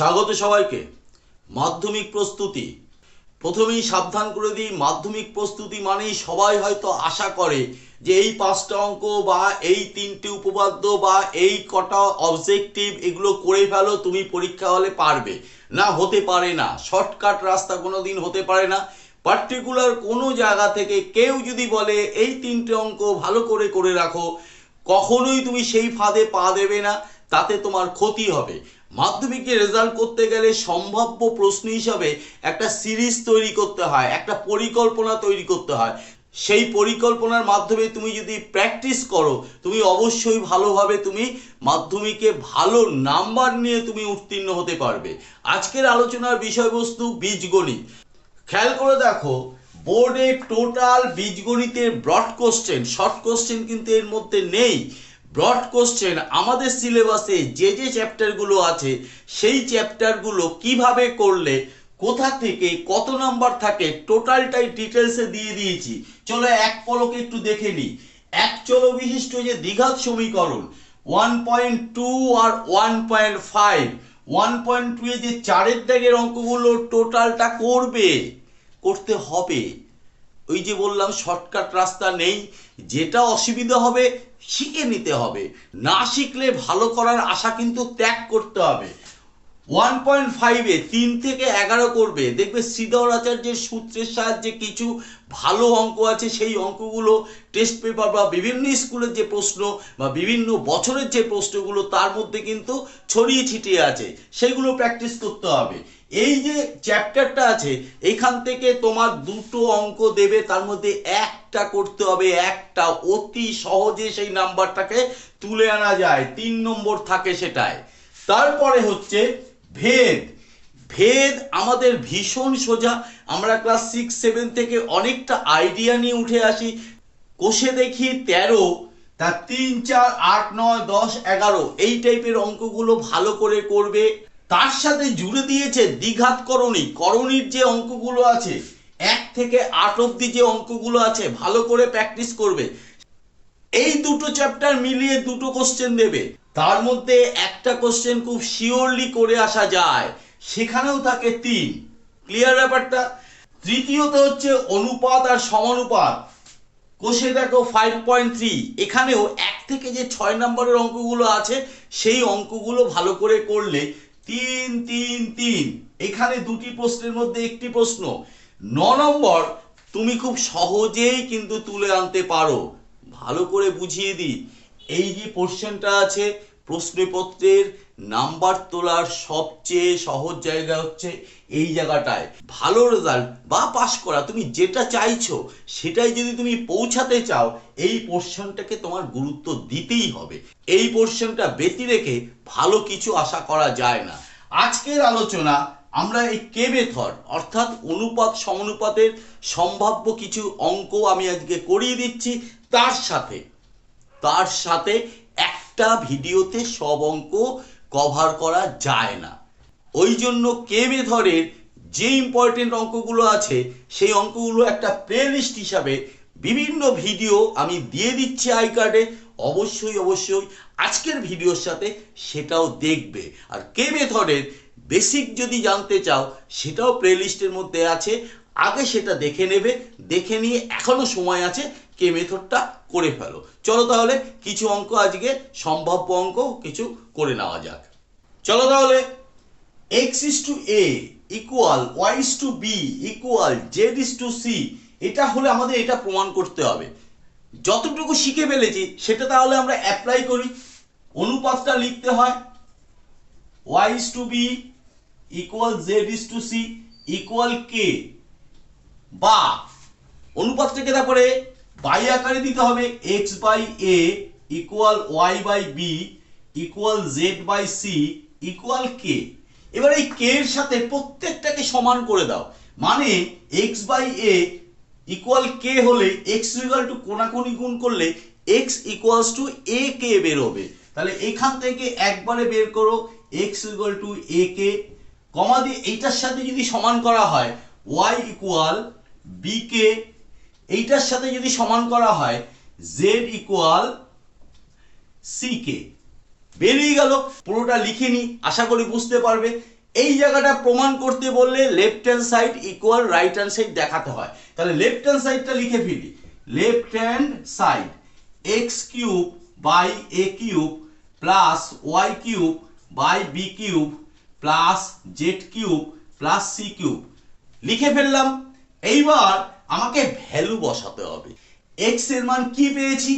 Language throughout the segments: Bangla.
স্বাগত সবাইকে। মাধ্যমিক প্রস্তুতি। প্রথমেই সাবধান করে দিই, মাধ্যমিক প্রস্তুতি মানেই সবাই হয়তো আশা করে যে এই পাঁচটা অঙ্ক বা এই তিনটে উপপাদ্য বা এই কটা অবজেক্টিভ এগুলো করে ফেলো, তুমি পরীক্ষা হলে পারবে। না, হতে পারে না। শর্টকাট রাস্তা কোনো দিন হতে পারে না। পার্টিকুলার কোনো জায়গা থেকে কেউ যদি বলে, এই তিনটে অঙ্ক ভালো করে করে রাখো, কখনোই তুমি সেই ফাঁদে পা দেবে না। তাতে তোমার ক্ষতি হবে। মাধ্যমিকে রেজাল্ট করতে গেলে সম্ভাব্য প্রশ্ন হিসাবে একটা সিরিজ তৈরি করতে হয়, একটা পরিকল্পনা তৈরি করতে হয়। সেই পরিকল্পনার মাধ্যমে তুমি যদি প্র্যাকটিস করো, তুমি অবশ্যই ভালোভাবে তুমি মাধ্যমিকে ভালো নাম্বার নিয়ে তুমি উত্তীর্ণ হতে পারবে। আজকের আলোচনার বিষয়বস্তু বীজগণিত। খেয়াল করে দেখো বোর্ডে টোটাল বীজগণিতের ব্রড কোশ্চেন শর্ট কোশ্চেন কিন্তু এর মধ্যে নেই। ব্রড কোশ্চেন আমাদের সিলেবাসে যে যে চ্যাপ্টারগুলো আছে, সেই চ্যাপ্টারগুলো কীভাবে করলে, কোথা থেকে কত নাম্বার থাকে টোটালটাই ডিটেলসে দিয়ে দিয়েছি। চলো এক পলকে একটু দেখে নিই এক চলো বিশিষ্ট যে দ্বিঘাত সমীকরণ ওয়ান পয়েন্ট টু আর one point five one point two এ যে চারের দাগের অঙ্কগুলো টোটালটা করবে, করতে হবে। ওই যে বললাম শর্টকাট রাস্তা নেই, যেটা অসুবিধা হবে শিখে নিতে হবে। না শিখলে ভালো করার আশা কিন্তু ত্যাগ করতে হবে। ওয়ান পয়েন্ট ফাইভে তিন থেকে এগারো করবে। দেখবে শ্রীধর আচার্যের সূত্রের সাহায্যে কিছু ভালো অঙ্ক আছে। সেই অঙ্কগুলো টেস্ট পেপার বা বিভিন্ন স্কুলের যে প্রশ্ন বা বিভিন্ন বছরের যে প্রশ্নগুলো, তার মধ্যে কিন্তু ছড়িয়ে ছিটিয়ে আছে। সেগুলো প্র্যাকটিস করতে হবে। এই যে চ্যাপ্টারটা আছে, এখান থেকে তোমার দুটো অঙ্ক দেবে। তার মধ্যে একটা করতে হবে, একটা অতি সহজে সেই নাম্বারটাকে তুলে আনা যায়। তিন নম্বর থাকে সেটায়। তারপরে হচ্ছে ভেদ। ভেদ আমাদের ভীষণ সোজা। আমরা ক্লাস সিক্স সেভেন থেকে অনেকটা আইডিয়া নিয়ে উঠে আসি। কোষে দেখি তেরো তার তিন, চার, আট, নয়, দশ, এগারো, এই টাইপের অঙ্কগুলো ভালো করে করবে। তার সাথে জুড়ে দিয়েছে দ্বিঘাত করণী। করণীর যে অঙ্কগুলো আছে, এক থেকে আট অব্দি যে অঙ্কগুলো আছে, ভালো করে প্র্যাকটিস করবে। এই দুটো চ্যাপ্টার মিলিয়ে দুটো কোশ্চেন দেবে। তার মধ্যে একটা কোশ্চেন খুব শিওরলি করে আসা যায়। সেখানেও থাকে তিন। ক্লিয়ার ব্যাপারটা? তৃতীয়ত হচ্ছে অনুপাত আর সমানুপাত। কোষে দেখো ফাইভ পয়েন্ট থ্রি এখানেও এক থেকে যে ছয় নম্বরের অঙ্কগুলো আছে, সেই অঙ্কগুলো ভালো করে করলে তিন তিন তিন। এখানে দুটি প্রশ্নের মধ্যে একটি প্রশ্ন। ন নম্বর, তুমি খুব সহজেই কিন্তু তুলে আনতে পারো। ভালো করে বুঝিয়ে দিই। এই যে পোর্শনটা আছে, প্রশ্নপত্রের নাম্বার তোলার সবচেয়ে সহজ জায়গা হচ্ছে এই জায়গাটায়। ভালো রেজাল্ট বা পাশ করা, তুমি যেটা চাইছো, সেটাই যদি তুমি পৌঁছাতে চাও, এই পোর্শনটাকে তোমার গুরুত্ব দিতেই হবে। এই পোর্শনটা ব্যতি রেখে ভালো কিছু আশা করা যায় না। আজকের আলোচনা, আমরা এই কে মেথড অর্থাৎ অনুপাত সমানুপাতের সম্ভাব্য কিছু অঙ্ক আমি আজকে করিয়ে দিচ্ছি। তার সাথে তার সাথে একটা ভিডিওতে সব অঙ্ক কভার করা যায় না। ওই জন্য কে মেথডের যে ইম্পর্টেন্ট অঙ্কগুলো আছে, সেই অঙ্কগুলো একটা প্লে লিস্ট হিসাবে বিভিন্ন ভিডিও আমি দিয়ে দিচ্ছি আই কার্ডে অবশ্যই অবশ্যই আজকের ভিডিওর সাথে সেটাও দেখবে। আর কে মেথডের বেসিক যদি জানতে চাও, সেটাও প্লে লিস্টের মধ্যে আছে। আগে সেটা দেখে নেবে। দেখে নিয়ে এখনও সময় আছে। কে মেথডটা করে ফেলো। চলো তাহলে কিছু অঙ্ক আজকে, সম্ভাব্য অঙ্ক কিছু করে নেওয়া যাক। চলো তাহলে X is to A equal Y is to B equal Z is to C এটা হলে আমাদের এটা প্রমাণ করতে হবে। যতটুকু শিখে ফেলেছি, সেটা তাহলে আমরা অ্যাপ্লাই করি। অনুপাতটা লিখতে হয় Y is to B equal Z is to C equal K বা অনুপাতটাকে তারপরে বাই আকারে দিতে হবে X by A equal Y by B equal Z by C equal K এবার এই কে এর সাথে প্রত্যেকটাকে সমান করে দাও। মানে X by A equal K হলে এক্স ইকুয়াল টু কোনাকুনি গুণ করলে X equals to A K বেরোবে তাহলে এখান থেকে একবারে বের করো X equal to A K কমা দিয়ে এইটার সাথে যদি সমান করা হয় ওয়াই ইকুয়াল বি কে এইটার সাথে যদি সমান করা হয় জেড ইকুয়াল সি কে বেরিয়ে গেল, পুরোটা লিখে নি, আশা করি বুঝতে পারবে। এই জায়গাটা প্রমাণ করতে বললে left hand side equal right hand side দেখাতে হয়। তাহলে লেফট হ্যান্ড সাইডটা লিখে ফেলি। Left hand side X cube by A cube plus Y cube by B cube plus Z cube plus C cube লিখে ফেললাম। এইবার আমাকে ভ্যালু বসাতে হবে। এক্সের মান কি পেয়েছি?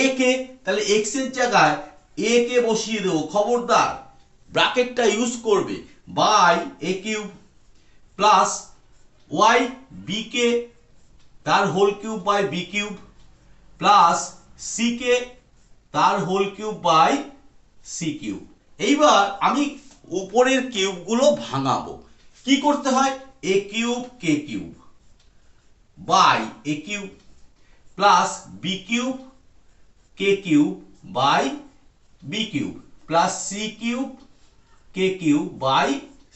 এ কে তাহলে এক্সের জায়গায় এ কে বসিয়ে দেবো, খবরদার। ব্র্যাকেটটা ইউজ করবে by A cube plus Y B K তার whole cube by B cube plus C K তার whole cube by C cube এইবার আমি উপরের কিউবগুলো ভাঙাবো। কি করতে হয়? A cube K cube by A cube plus B cube, K cube by B cube plus C cube, K cube by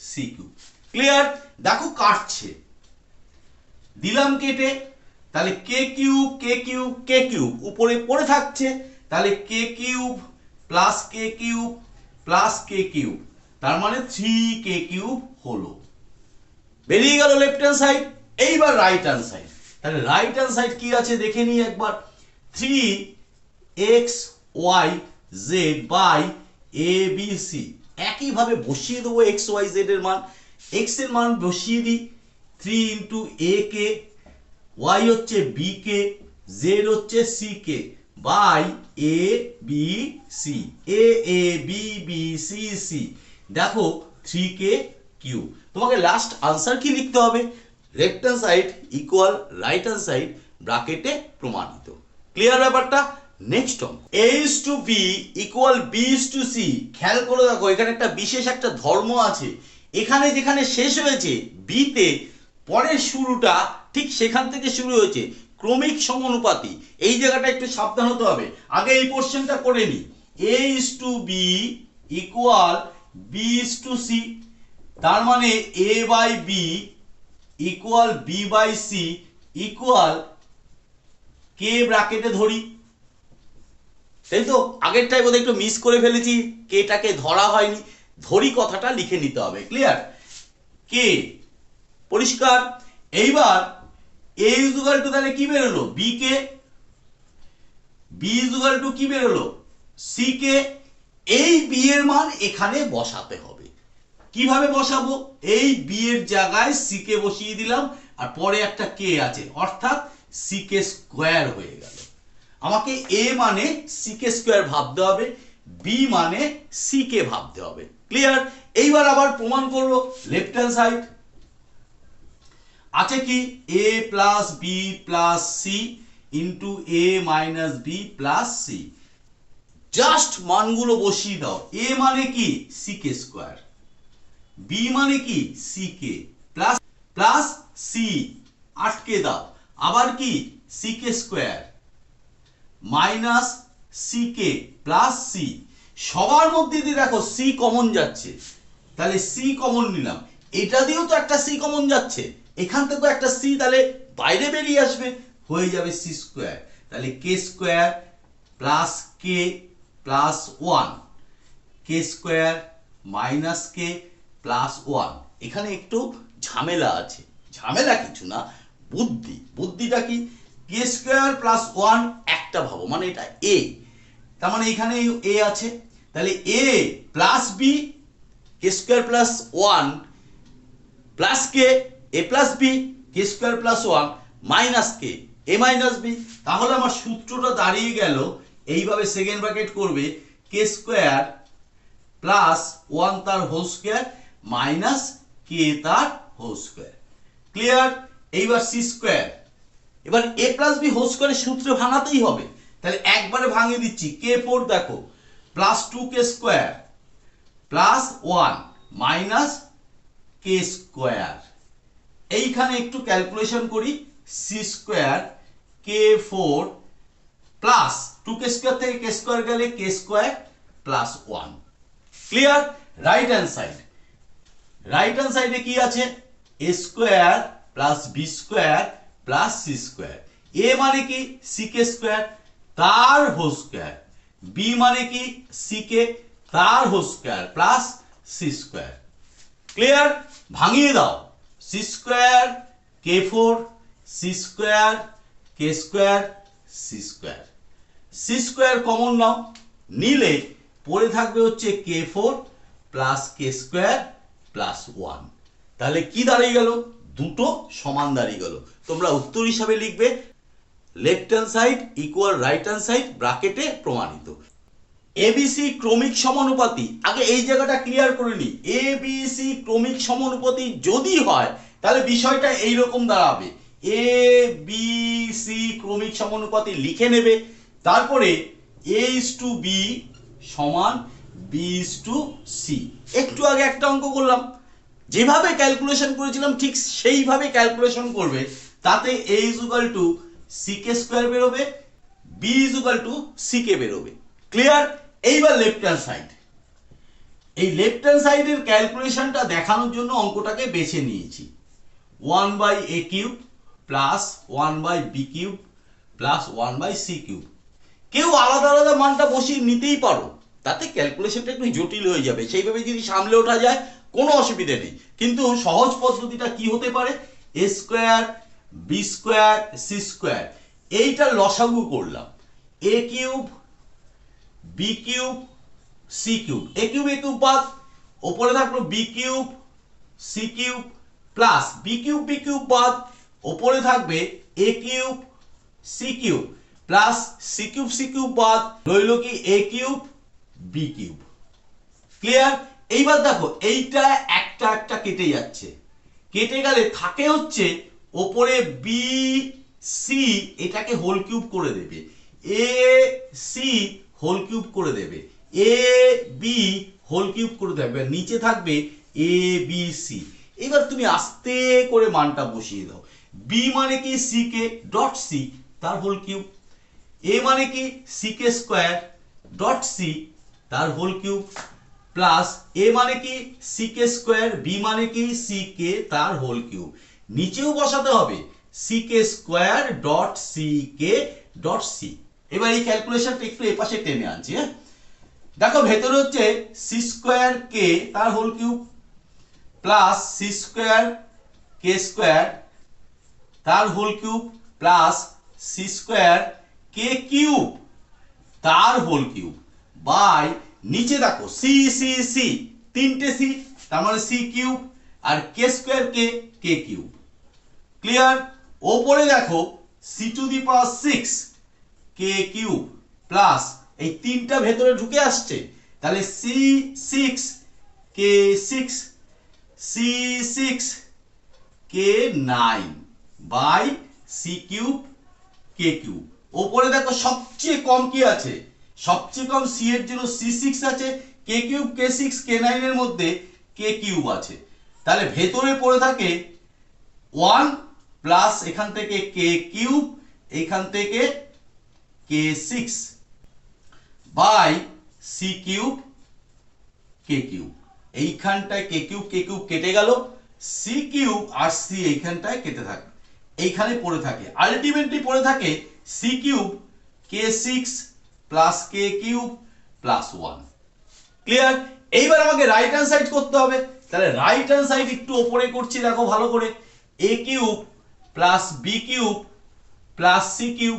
C cube. Clear? দেখো কাটছে। দিলাম কেটে, তাহলে K cube K cube K cube উপরে পড়ে থাকছে, তাহলে K cube plus K cube plus K cube, তার মানে থ্রি কে কিউব হলো। বেরিয়ে গেল লেফট হ্যান্ড সাইড এইবার রাইট হ্যান্ড সাইড তাহলে রাইট হ্যান্ড সাইড কি আছে দেখে নিই একবার। Three X Y Z by A B C একইভাবে বসিয়ে দেবো এক্স ওয়াই জেড এর মান। এক্সের মান বসিয়ে দিই। Three into A K Y হচ্ছে বি কে জেড হচ্ছে C K by A B C A A B B C C দেখো থ্রি কে কিউ তোমাকে লাস্ট আনসার কি লিখতে হবে? Left hand side equal right hand side ব্রাকেটে প্রমাণিত। ক্লিয়ার ব্যাপারটা? নেক্সট অঙ্ক A is to B equal B is to C খেয়াল করে দেখো, এখানে একটা বিশেষ একটা ধর্ম আছে। এখানে যেখানে শেষ হয়েছে বিতে পরের শুরুটা ঠিক সেখান থেকে শুরু হয়েছে। ক্রমিক সমানুপাতি। এই জায়গাটা একটু সাবধান হতে হবে। আগে এই পোর্শনটা করে নি। A is to B equal B is to C তার মানে A by B equal B by C equal K ব্র্যাকেটে ধরি। তাই তো? আগেরটাই বোধহয় একটু মিস করে ফেলেছি কেটাকে ধরা হয়নি। ধরি কথাটা লিখে নিতে হবে ক্লিয়ার কে পরিষ্কার? এইবার এ ইজুগাল টু তাহলে কি বেরোলো? B K B equal to কি বেরোলো? সি কে এই বি এর মান এখানে বসাতে হবে। কীভাবে বসাবো? এই বি এর জায়গায় সি কে বসিয়ে দিলাম, আর পরে একটা কে আছে। অর্থাৎ সি কে স্কোয়ার হয়ে গেল। আমাকে এ মানে সি কে স্কোয়ার ভাবতে হবে বি মানে সি কে ভাবতে হবে। ক্লিয়ার এইবার আবার প্রমাণ করব লেফট হ্যান্ড সাইড আছে কি? A plus B plus C into A minus B plus C just মানগুলো বসিয়ে দাও। এ মানে কি? সি কে স্কোয়ার বি মানে কি? C K plus plus C আটকে দাও। আবার কি? C K square minus C K plus C সবার মধ্যে দিয়ে দেখো সি কমন যাচ্ছে। তাহলে সি কমন নিলাম। এটা দিয়েও তো একটা সি কমন যাচ্ছে। এখান থেকেও একটা সি তাহলে বাইরে বেরিয়ে আসবে। হয়ে যাবে সি স্কোয়ার তাহলে K square plus K plus one K square minus K plus one এখানে একটু ঝামেলা আছে। ঝামেলা কিছু না, বুদ্ধি। বুদ্ধিটা কি? কে স্কোয়ার প্লাস ওয়ান একটা ভাবো মানে এটা এ তার মানে এখানে এ আছে। তাহলে A plus B K square plus one plus K A plus B K square plus one minus K A minus B তাহলে আমার সূত্রটা দাঁড়িয়ে গেল, এইভাবে সেকেন্ড ব্র্যাকেট করবে কে স্কোয়ার প্লাস ওয়ান তার হোল স্কোয়ার মাইনাস কে তার হোল স্কোয়ার। ক্লিয়ার? এইবার সি স্কোয়ার। এবার এ প্লাস বি হোল স্কোয়ারের সূত্রে ভাঙাতেই হবে। তাহলে একবারে ভাঙিয়ে দিচ্ছি। কে ফোর দেখো। Plus two K square. Plus one minus K square. এইখানে একটু ক্যালকুলেশন করি। C square K four plus two K square থেকে কে স্কোয়ার গেলে K square plus one. Clear? Right hand side. Right hand সাইডে কি আছে? A square plus B square plus C square A মানে কি? সি কে স্কোয়ার তার হোল স্কোয়ার বি মানে কি? সি কে তার whole square plus C square clear ভাঙিয়ে দাও। C square K four C square K square C square C square common নাও। নিলে পড়ে থাকবে হচ্ছে K four plus K square plus one তাহলে কি দাঁড়িয়ে গেল? দুটো সমান দাঁড়িয়ে গেল। তোমরা উত্তর হিসাবে লিখবে left hand side equal right hand side ব্রাকেটে প্রমাণিত। এবিসি ক্রমিক সমানুপাতি। আগে এই জায়গাটা ক্লিয়ার করে নি। এবিসি ক্রমিক সমানুপাতি যদি হয়, তাহলে বিষয়টা এই রকম দাঁড়াবে। এ বি সি ক্রমিক সমানুপাতি লিখে নেবে। তারপরে এ ইস টু বি সমান বি টু সি একটু আগে একটা অঙ্ক করলাম। যেভাবে ক্যালকুলেশন করেছিলাম, ঠিক সেইভাবে ক্যালকুলেশন করবে। তাতে A is equal to C K square বেরোবে B is equal to C K বেরোবে। ক্লিয়ার এইবার লেফট হ্যান্ড সাইড এই লেফট হ্যান্ড সাইডের ক্যালকুলেশনটা দেখানোর জন্য অঙ্কটাকে বেছে নিয়েছি। One by A cube plus one by B cube plus one by C cube কেউ আলাদা আলাদা মানটা বসিয়ে নিতেই পারো। তাতে ক্যালকুলেশনটা একটু জটিল হয়ে যাবে। সেইভাবে যদি সামলে ওঠা যায়, কোনো অসুবিধে নেই। কিন্তু সহজ পদ্ধতিটা কি হতে পারে? A square B square C square এইটা লসাগু করলাম। A cube B cube C cube A cube A cube বাদ ওপরে থাকল B cube C cube plus B cube B cube বাদ, ওপরে থাকবে A cube C cube plus C cube C cube বাদ। রইল কি A cube B cube clear এইবার দেখো, এইটা একটা একটা কেটে যাচ্ছে। কেটে গেলে থাকে হচ্ছে ওপরে বি সি এটাকে হোল কিউব করে দেবে। এ সি হোল কিউব করে দেবে। এ বি হোল কিউব করে দেবে। নিচে থাকবে এ বি সি এবার তুমি আস্তে করে মানটা বসিয়ে দাও। বি মানে কি সি কে ডট সি তার হোল কিউব এ মানে কি C K square dot C তার হোল কিউব প্লাস এ মানে কি? সি কে স্কোয়ার বি মানে কি? সি কে তার হোল কিউব নিচেও বসাতে হবে C K square dot C K dot C এবার এই ক্যালকুলেশনটা একটু এপাশে টেনে আনছি হ্যাঁ? দেখো, ভেতরে হচ্ছে সি স্কোয়ার কে তার whole cube plus C square K square তার whole cube plus C square K cube তার হোল কিউব বাই, নিচে দেখো সি সি সি তিনটে সি তার মানে সি কিউব আর K square K K cube clear ওপরে দেখো C to the power six K cube plus এই তিনটা ভেতরে ঢুকে আসছে। তাহলে C six K six C six K nine by C cube K cube ওপরে দেখো সবচেয়ে কম কি আছে? সবচেয়ে কম সি এর জন্য সি সিক্স আছে কে কিউব কে সিক্স কে নাইনের মধ্যে কে কিউব আছে। তাহলে ভেতরে পড়ে থাকে ওয়ান প্লাস এখান থেকে কে কিউব এখান থেকে K six by C cube K cube এইখানটায় কে কিউব কে কিউব কেটে গেল সি কিউব আর সি এইখানটায় কেটে থাকে। এইখানে পড়ে থাকে। আলটিমেটলি পড়ে থাকে C cube K six plus K cube plus one clear এইবার আমাকে রাইট হ্যান্ড সাইড করতে হবে। তাহলে রাইট হ্যান্ড সাইড একটু ওপরে করছি, দেখো ভালো করে। A cube plus B cube plus C cube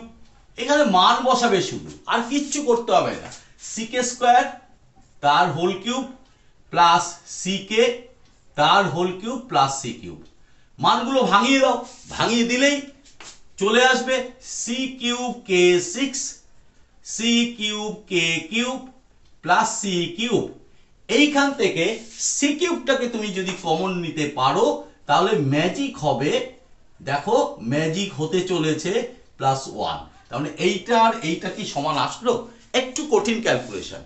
এখানে মান বসাবে শুধু, আর কিচ্ছু করতে হবে না। সি কে স্কোয়ার তার whole cube plus C K তার whole cube plus C cube মানগুলো ভাঙিয়ে দাও। ভাঙিয়ে দিলেই চলে আসবে C cube K six C cube K cube plus C cube এইখান থেকে সি কিউবটাকে তুমি যদি কমন নিতে পারো, তাহলে ম্যাজিক হবে, দেখো ম্যাজিক হতে চলেছে প্লাস ওয়ান তাহলে এইটা আর এইটা কি সমান আসলো? একটু কঠিন ক্যালকুলেশন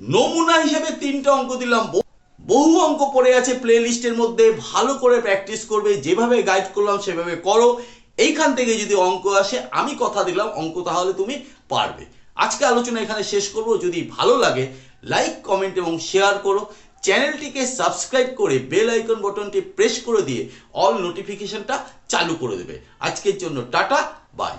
নমুনা হিসেবে তিনটা অঙ্ক দিলাম। বহু- অঙ্ক পড়ে আছে প্লে লিস্টের মধ্যে। ভালো করে প্র্যাকটিস করবে, যেভাবে গাইড করলাম, সেভাবে করো। এইখান থেকে যদি অঙ্ক আসে, আমি কথা দিলাম, অঙ্ক তাহলে তুমি পারবে। আজকে আলোচনা এখানে শেষ করব। যদি ভালো লাগে লাইক কমেন্ট এবং শেয়ার করো। চ্যানেলটিকে সাবস্ক্রাইব করে বেল আইকন বটনটি প্রেস করে দিয়ে অল নোটিফিকেশনটা চালু করে দেবে। আজকের জন্য টাটা বাই